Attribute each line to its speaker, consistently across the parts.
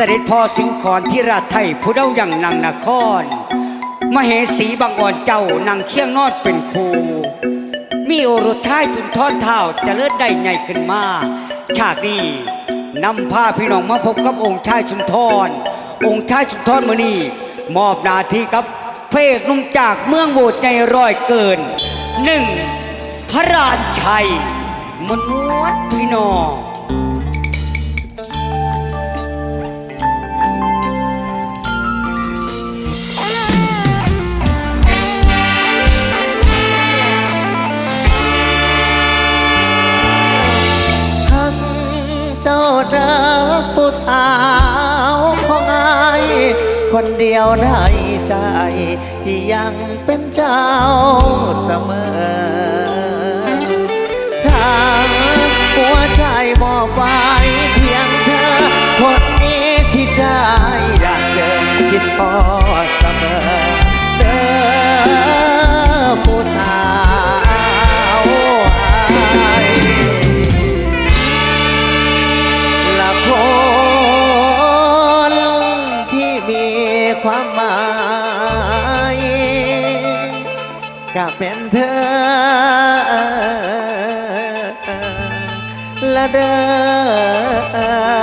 Speaker 1: เสด็จพ่อสิงขอนที่ราชไทยผู้เด้าอย่างนางนคร มเหสีบางอ่อนเจ้านางเคียงนอดเป็นครู มีโอรสชายทุนทอนเท้าเจะเลิศได้ไงขึ้นมาฉากนี้นำพาพี่น้องมาพบกับองค์ชายชุนทรองค์ชายชุนทรมือนี้มอบนาทีกับเพระเอกนุ่มจากเมืองโบดใจร้อยเกินหนึ่งพระราชชัยมนวดพี่น้องา
Speaker 2: วของอายคนเดียวในใจ ที่ยังเป็นเจ้าเสมอถ้าหัวใจมอบไว้เพียงเธอ คนนี้ที่ใจอยากเจอคิดพอเสมอ เป็นเธอ ละเด้อ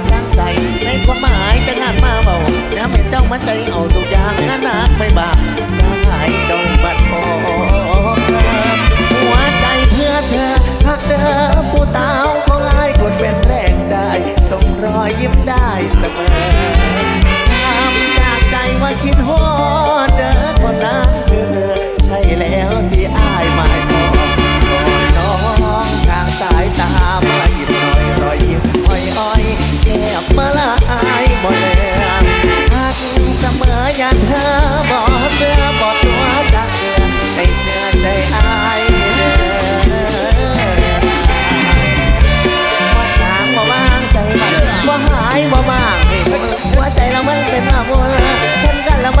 Speaker 2: านตั้งใจในความหมายจะงานมาเบาน้ำเป็นเจ้ามันใจเอาทุกอย่างงานหนักไม่บาปได้ดองบัดพอ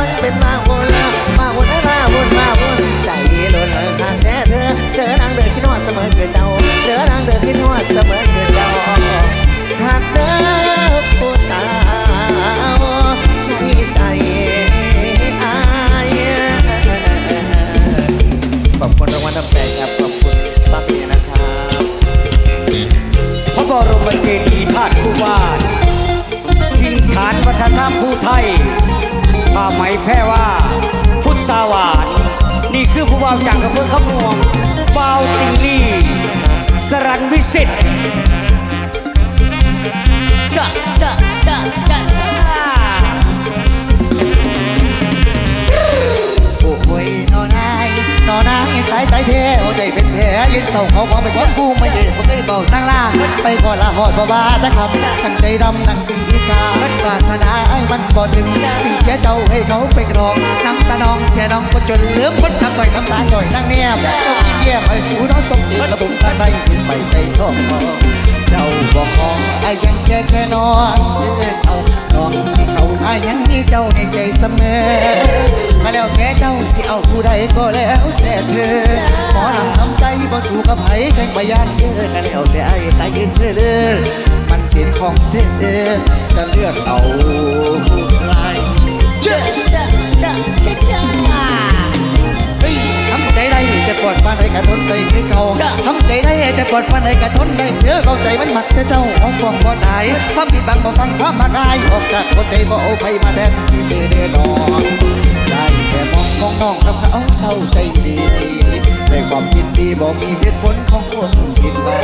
Speaker 2: มันเป็นมาวนละมาวนให้มาวนมาวนใจหล่นเละทางแน่เธอเจอนางเดินคิดฮอดเสมอเกิดเจ้าเจอนางเดินคิดฮอดเสมอเกิดเจ้าหากเด้อผู้สาวให้ใจอายขอบคุณรางวัลน้ำใจครับขอบคุณป้าเมียนะครับ
Speaker 1: พระบรมเจดีย์ธาตุคู่บ้านทิ้งฐานวัฒนธรรมผู้ไทย ผ้าไหมแพรว่า พุทธสาวาดนี่คือผู้บ่าวจากกระเพื่อขมวงบ่าวติงลี่ สรันวิสิตจะจะจะจะ
Speaker 3: นอนางใจใจเทวใจเป็นแผลยินเศร้าเขาพอไม่ชนบกูไม่เย่ผมได้เบาตั้งล่าไปก่อนละหอดบ่บาตะคำทั้งใจดำนังสิ่งที่กามัปรารถนาไอ้มันบ่ถึงถึงเสียเจ้าให้เขาไปกรองน้ำตาน้องเสียน้องคนจนเลือมคนทำไปน้ำตาหน่อยนั่งเนี่ยต้องเยี่ยมไอ้หูน้องสมตีระบุตาในถึงไปใจท้อง เจ้าบอกขอไอ้ยังแค่แค่นอนเดินเอานองที่เขาไอ้ยังมีเจ้าในใจเสมอ มาแล้วแกเจ้าสิเอาผู้ใดก็แล้วแต่เธอหมอนำน้ำใจบ่สู้กับไผแข่งไปยานเธอกันแล้วแต่ไอ้ตายยืนเธอเด้อมันเสียนของเธอจะเลือกเอาใครเจ้าจ้าจ้าจ้าจ้าเฮ้ยทำใจได้จะปลอดปานใดกะทนได้คือเขาทำใจได้ จะปลอดปานใดกะทนได้เธอเข้าใจมันมักแต่เจ้าเอาฟองบ่ตายความผิดบังบ่ฟังความมากายออกจากหัวใจบ่เอาไผมาแทนที่เธอด้อน้องได้แต่มองมองน้องกับเขาเศร้าใจดีในความยินดีบอกมีเหตุผลของคนผิดหวัง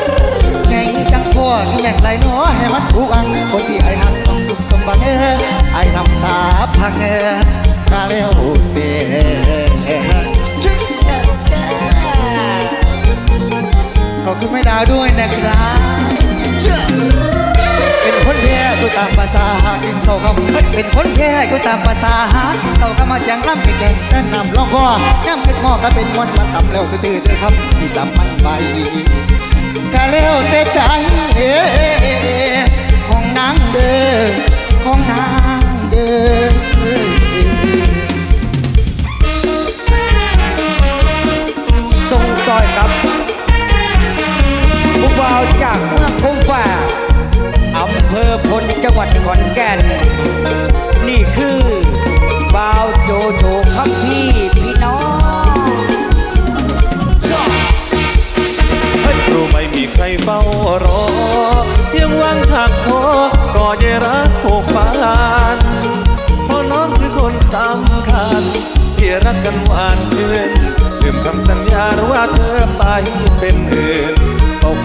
Speaker 3: ไงจังพ่อที่อยากไรเนาะให้มันถูกอังคนที่ไอ้หักต้องสุขสมบัติเออไอ้น้ำตาพังเออกาแล้วเด้ ขอบคุณไม่ดาวด้วยนะครับเป็นคนแพ้กูตามภาษาหากินเศร้าคำเป็นคนแพ้กูตามภาษาหากินเศร้าคำมาเสียงล่ำแก่ๆแต่นำลองคอย่ำขึ้นหม้อก็เป็นมวนมาต่ำแล้วก็ตื่นด้วยครับที่จำมันไปก็แล้วแต่ใจของนางเด้อของนางเด้อ
Speaker 1: ทรงซอยครับาวจากเมืองคงฟ้าอำเภอพลจังหวัดขอนแก่น นี่คือบาวโจโฉครับพี่พี่น้องชอบ
Speaker 4: รู้ไม่มีใครเฝ้ารอเพียงวังถักคอก็จะรักผูกปานเพราะน้องคือคนสำคัญ ที่รักกันหวานชื่นลืมคำสัญญาว่าเธอไปเป็นอื่นเอ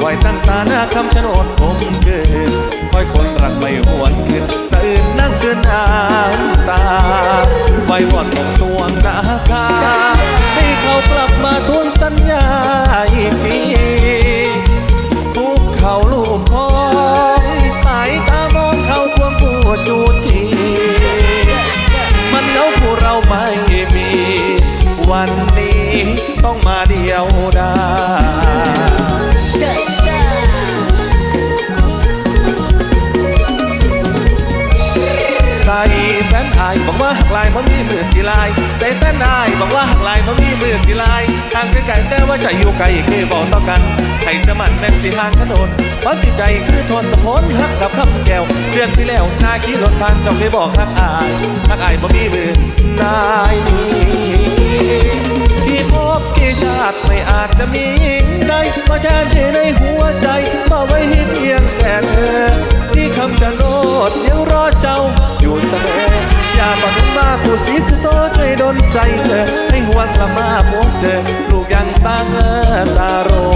Speaker 4: ไว้ตั้งตาหน้าคำชะโนดผมเกินคอยคนรักไม่หวนคืนสะอื่นนั่งเกินน้ำตาไว้วอน สองล่าหักลายมันมีมือสีลายทางไกลแต่ว่าใจอยู่ไกลคือบอกต่อกันให้สมันแม่นสีหางถนนวัดจิตใจคือโทษสะพนหักกับคำแก้วเดือนที่แล้วนาขี้รถผ่านเจ้าเคยบอกหักอายหักอายบ่มีมือนายนี้ พบกี่ชาติไม่อาจจะมียิ่งใดมาแทนที่ในหัวใจมาไว้ให้เพียงแต่เธอที่คำชะโนดยังรอเจ้าอยู่เสมออย่าปนุมาผู้สีสุโตช่วยดนใจเธอให้หวนกลับมาพบเธอลูกยังตั้งตารอ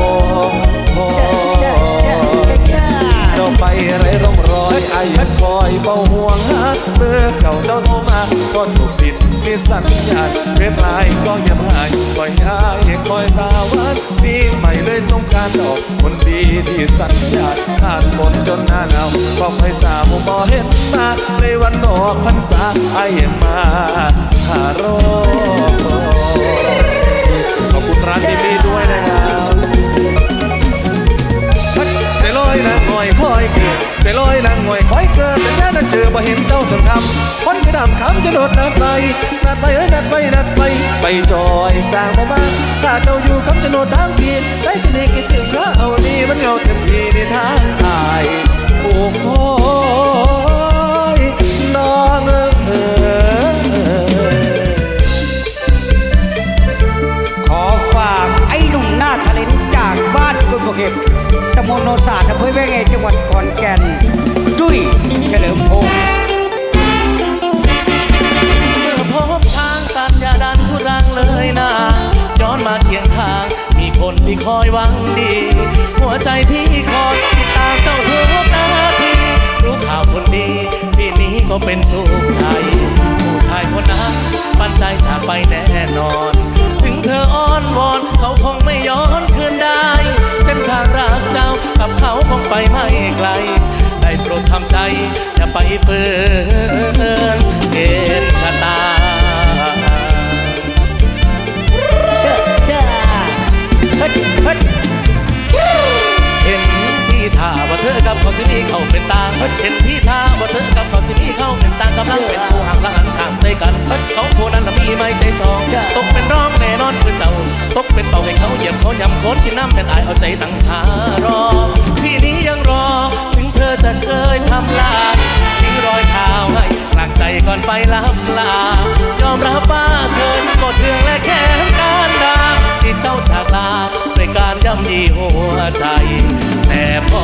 Speaker 4: เจ้าไปไรร่องรอยไอ้ยันคอยเบาห่วงหาเมื่อเก่าเจ้าโทรมาก็ถูกผิดมีสัญญาณ คอยตาวันปีใหม่เลยสงการดอกคนดีที่สัญญาขาดฝนจนหน้าหนาวก็ไม่สามุมอเห็นมาในวันออกพรรษาไอ้ยังมาหารอขอบคุณร้านที่มีด้วยนะครับเสลอยนางงอยคอยเกิดเสลอยนางงอยคอยเกิดแต่แค่นั้นเจอบ่เห็นเจ้าจนทำคนไปดำคำจะโดดนัดไปนัดไปเอ้ยนัดไปนัดไป ไปจอยสร้างบ่มาถ้าเจ้าอยู่คำจะโดดทางพีได้ที่นี่กินสิ่งเขาเอานี่มันเงาเต็มทีในทางตายโอ้โหน้องเอ๋ย
Speaker 1: ขอฝากไอ้หนุ่มหน้าทะเลนจากบ้านกุฎบกเก็บตำบลโนนศาสตร์อำเภอแวงเองจังหวัดขอนแก่นจุ้ยเฉลิมพงษ์
Speaker 4: เป็นทุกใจ ผู้ชายคนนั้นปันใจจากไปแน่นอน ถึงเธออ้อนวอนเขาคงไม่ย้อนคืนได้
Speaker 5: เส้นทางรักเจ้ากับเขาคงไปไม่ไกล ได้โปรดทำใจอย่าไปเฟื่อนเกณฑ์ชะตา
Speaker 6: เชื่อเชื่อฮึดฮึด
Speaker 5: เห็นที่ท่าว่าเธอกับเขาสิมีเขาเป็นตา เห็นที่ท่าว่าเธอกับ สิมีเข้าเป็นตากำลังเป็นผู้หักละหันทางใส่กันเขาผู้นั้นน่ะมีไม่ใจสองตกเป็นร้องแน่นอนคือเจ้า ตกเป็นเป่าให้เขาเหยียบเขายำโคนกินน้ำเป็นอายเอาใจตั้งทารอ พี่นี้ยังรอ ถึงเธอจะเคยทำลายทิ้งรอยเท้าให้กลางใจก่อนไปลับลายอมรับว่าเกินกดเรื่องและารย่ำยีหัวใจ แต่พอ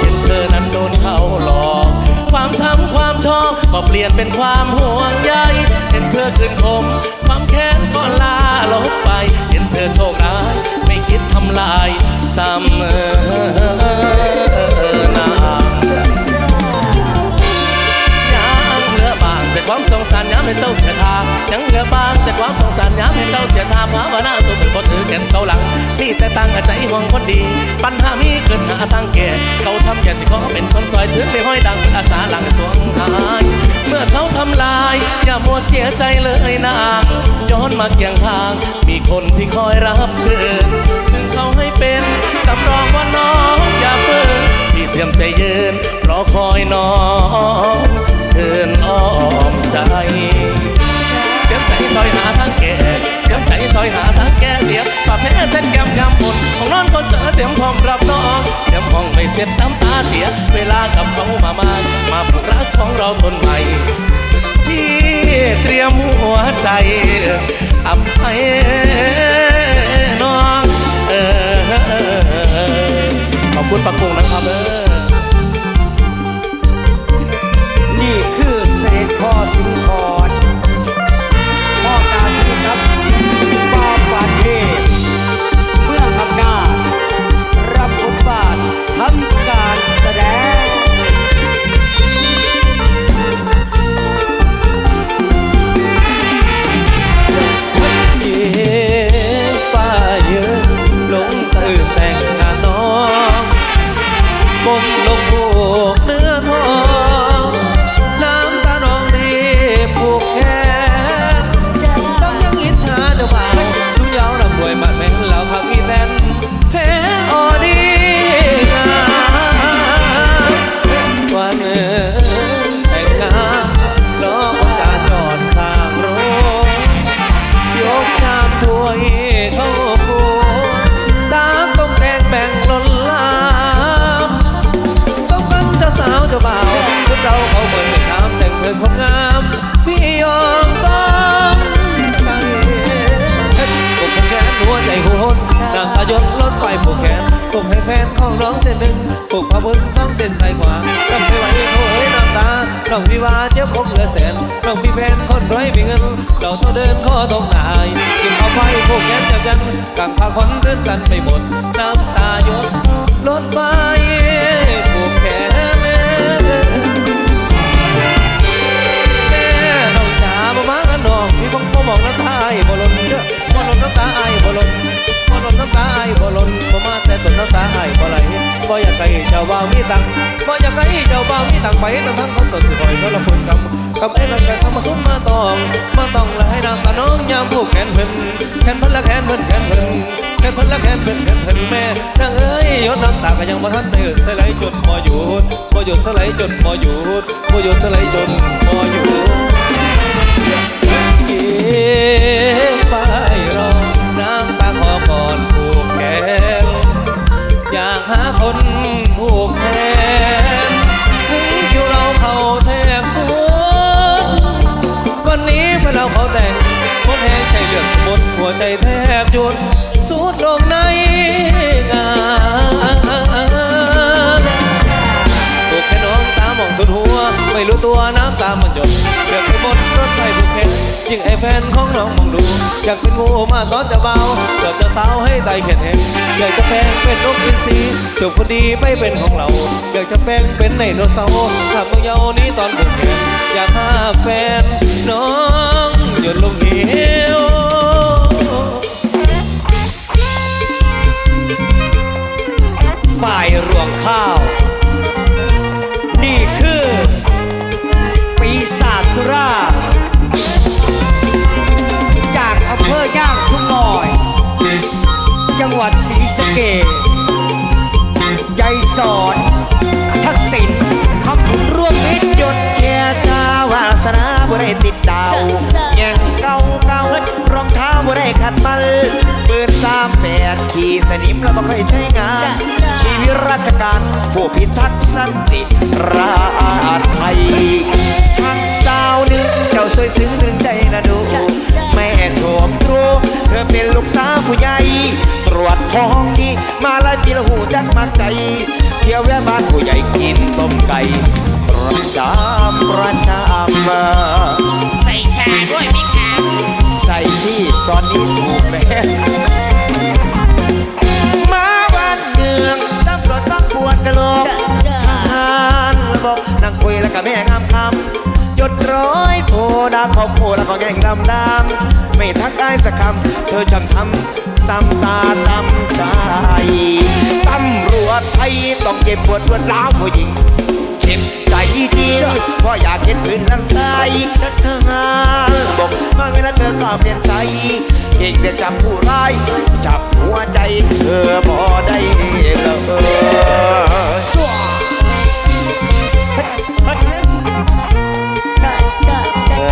Speaker 5: เห็นเธอนั้นโดนเขาหลอกความช้ำความชอบก็เปลี่ยนเป็นความห่วงใยเห็นเธอคืนคมความแค้นก็ลาลบไป เห็นเธอโชคร้ายไม่คิดทำลายซ้ำ ความสงสารย้ำให้เจ้าเสียทายังเหลือบ้างแต่ความสงสารย้ำให้เจ้าเสียทาภาวนาสุขบ่ถือแขนเขาหลังนี่แต่ตั้งใจห่วงคนดี ปัญหามีเกิดหาทางแก่เขาทำอย่สิขอเป็นคนซอยถึงไม่ห้อยดังอาสาหลังสวงหายเมื่อเขาทำลาย อย่ามัวเสียใจเลยนะย้อนมาเคียงทาง มีคนที่คอยรับคืน ยมใจยืนรอคอยน้องเดินอ้อมใจเตรียมใจซอยหาทางแก่เตรียมใจซอยหาทางแก่เดียบปาแพ้เส้นแก้มยำบนของนอนคนเจอเตรียมพร้อมรับน้องเตรียมห้องไม่เสร็จน้ำตาเสีย เวลากับเขามามามาผูกรักของเราคนใหม่ที่เตรียมหัวใจอภัยน้องเออขอบคุณปักกุ้งนะครับเออ
Speaker 6: พ่อสิงห์คอน แฟ
Speaker 5: นของน้องเส้นหนึ่งผูกผ้าบึ้งสองเส้นใส่ขวาจำไม่ไหวโถ่เอ้ยน้ำตาน้องพี่ว่าเจ็บคงเหลือแสนน้องพี่แฟนคนร้อยมีเงินเราต้องเดินข้อตรงหนายกินข้าวไฟผูกแขนจับจันกังพาคนเดินกันไปหมดน้ำตาหยดรถไฟผูกแขนแม่น้องจ๋าบ่มากันน้องพี่คงบ่มองน้ำตาไอ้บ่หล่นเด้อบ่ลนน้ำตาไอ้บ่หล่นบ่หล่นน้ำตาไอ้บ่หล่นบ่มาแต่ต้นน้ำตาไอ้บ่ไหล บ่อยากให้เจ้าบ่าวมีตังบ่อยากให้เจ้าบ่าวมีตังไปทั้งทั้งคนต้นสิบ่อยก็ละฝุ่นกำกับไอ้นั่นแค่สมาสุมมาตองมาต้องละให้น้ำตาน้องยามผูกแขนเพิ่นแขนเพิ่นละแขนเพิ่นแขนเพิ่นแขนเพิ่นละแขนเพิ่นแขนเพิ่นแม่นางเอ้ยยดน้ำตาก็ยังบ่ทันได้เอิ้นสลายจนบ่หยุดบ่หยุดสลายจนบ่หยุดบ่หยุดสลายจนบ่หยุด ใจแทบหยุดสุดลงในงานถูกแค่น้องตามองสุดหัว ไม่รู้ตัวน้ำตามันหยดเกือบไปหมดรถไฟบุกเพชรยิ่งไอแฟนของน้องมองดู อยากเป็นงูมาตอนจะเบาเกือบจะสาวให้ใจเข็ดเห็นอยากจะแปลงเป็นนกอินทรีจบคนดีไม่เป็นของเรา อยากจะแปลงเป็นไดโนเสาร์ถ้าเมื่อเยาวนี้ตอนบุกเพชรอยากหาแฟนน้องหยดลงเหว
Speaker 6: ฝ่ายรวงข้าว
Speaker 7: บ่ได้ติดดาวแย่งเก่าเก่ารองเท้าบ่ได้ขัดมันปืนสามแปดขี่สนิมแล้วบ่ค่อยใช้งาน ชีวิตราชการผู้พิทักษ์สันติราชไทยทักสาวหนึ่งเจ้าสวยซึ้งถึงใจนะดูแม่โชมตรูเธอเป็นลูกสาวผู้ใหญ่ตรวจท้องที่มาแล้วจีละหูจักมักใจเที่ยวแวะบ้านผู้ใหญ่กินต้มไก่ประ จำประจำ
Speaker 8: ใส่ชาด้วยไหมคะ
Speaker 7: ใส่ซี่ตอนนี้ถูกแม่มาบ้านเมืองตำรวจต้องปวดกระโหลกทหารระบบนั่งคุยแล้วก็แม่งามคำหยดร้อยโทดาขอบโพแล้วก็แง่งดำดำไม่ทักได้สักคำเธอช่างทำตำตาตำใจตำรวจไทยต้องเก็บปวดรวดร้าวผู้หญิงเจ็บใจจริงพ่ออยากเห็นพื้นน้ำใสทหารบอกมาเวลาเธอก็เปลี่ยนใจเก่งแต่จับผู้ร้าย จับหัวใจเธอบ่ได้เลยสัว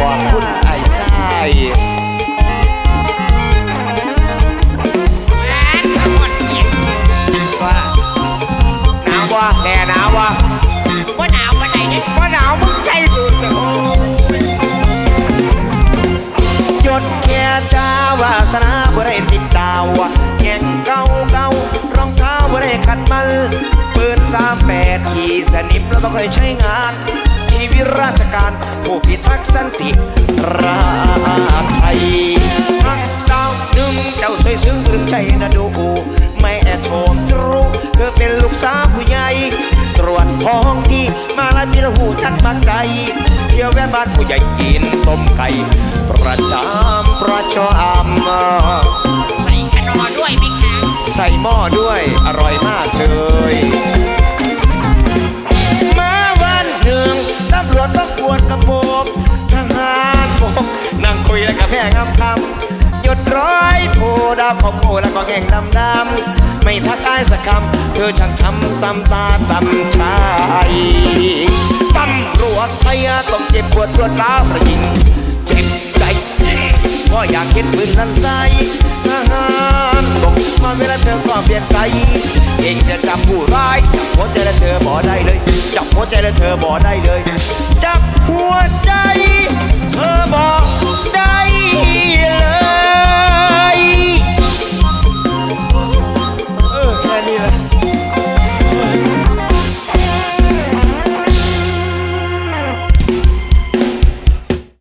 Speaker 7: ขอบคุณ
Speaker 8: นิม
Speaker 7: แล้วก็เคยใช้งาน ชีวิตราชการผู้พิทักษ์สันติราชไทยทักดาวหนึ่งเจ้าสวยซึ้งถึงใจนะดูแม่โชมตรูเธอเป็นลูกสาวผู้ใหญ่ตรวจท้องที่มาแล้วที่ละหูชักบักไก่เที่ยวแวะบ้านผู้ใหญ่กินต้มไก่ ประจำประจำ
Speaker 8: ใส่ขนอด้วยไหมคะ
Speaker 7: ใส่หม้อด้วยอร่อยมากเลย รวจต้องปวดกระโปงทหารบกนั่งคุยแล้วกับแม่งามคำหยดร้อยโพดาวของโพแล้วก็แง่งดำดำไม่ทักอายสักคำเธอช่างทำตำตาตำชายตำรวจไทยต้องเจ็บปวดรวดร้าวประยิงเจ็บใจเพราะอยากเห็นปืนนั้นใสทหารบอกมาเวลาเธอก็เปลี่ยนใจเองจะจับผู้ร้ เธอบ่ได้เลย จับหัวใจแล้วเธอบ่ได้เลย จับหัวใจ เธอบ่